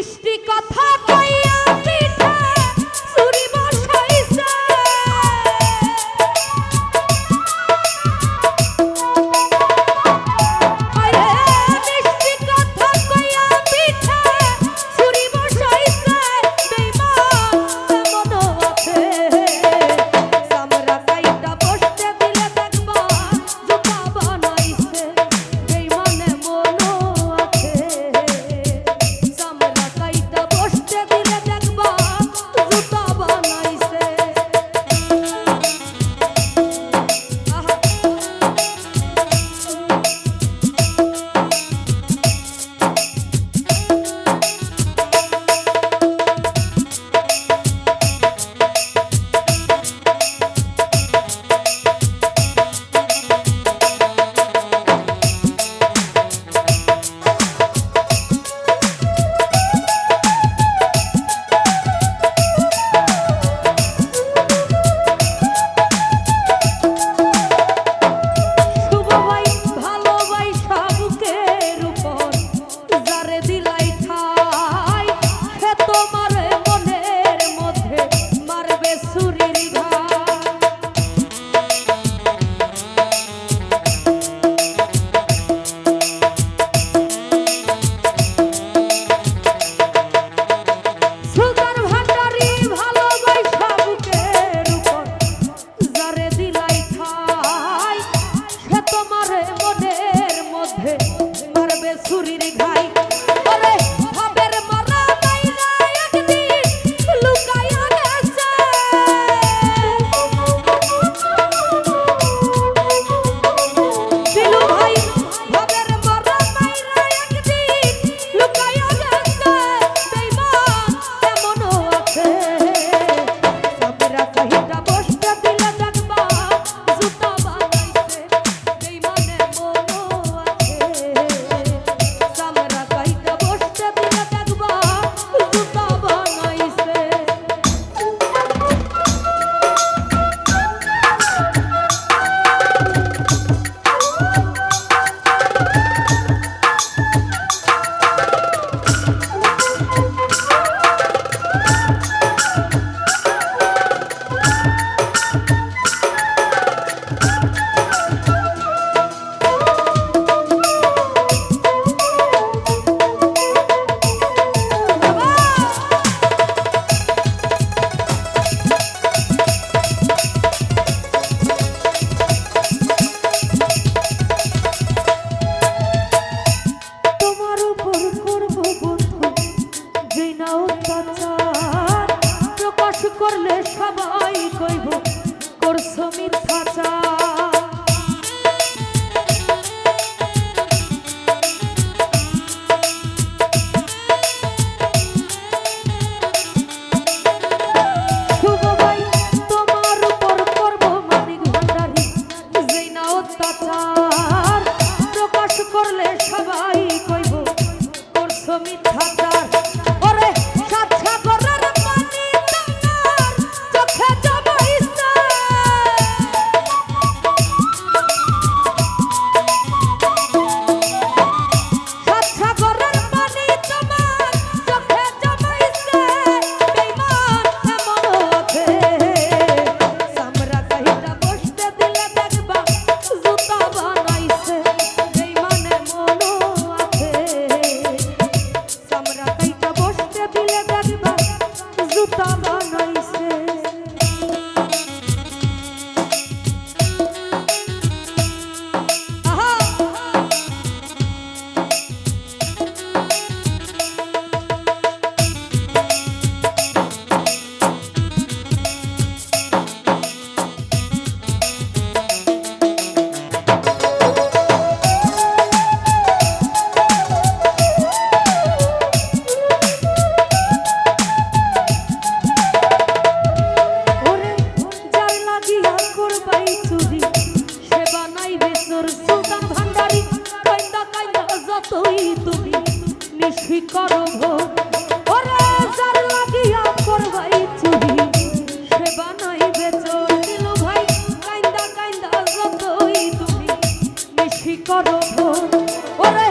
মিষ্টি কথা চুরি করব? ওরে যার লাগিয়া করবাই চুরি সে বানাইবে চলিল ভাই কাইন্দা ওরে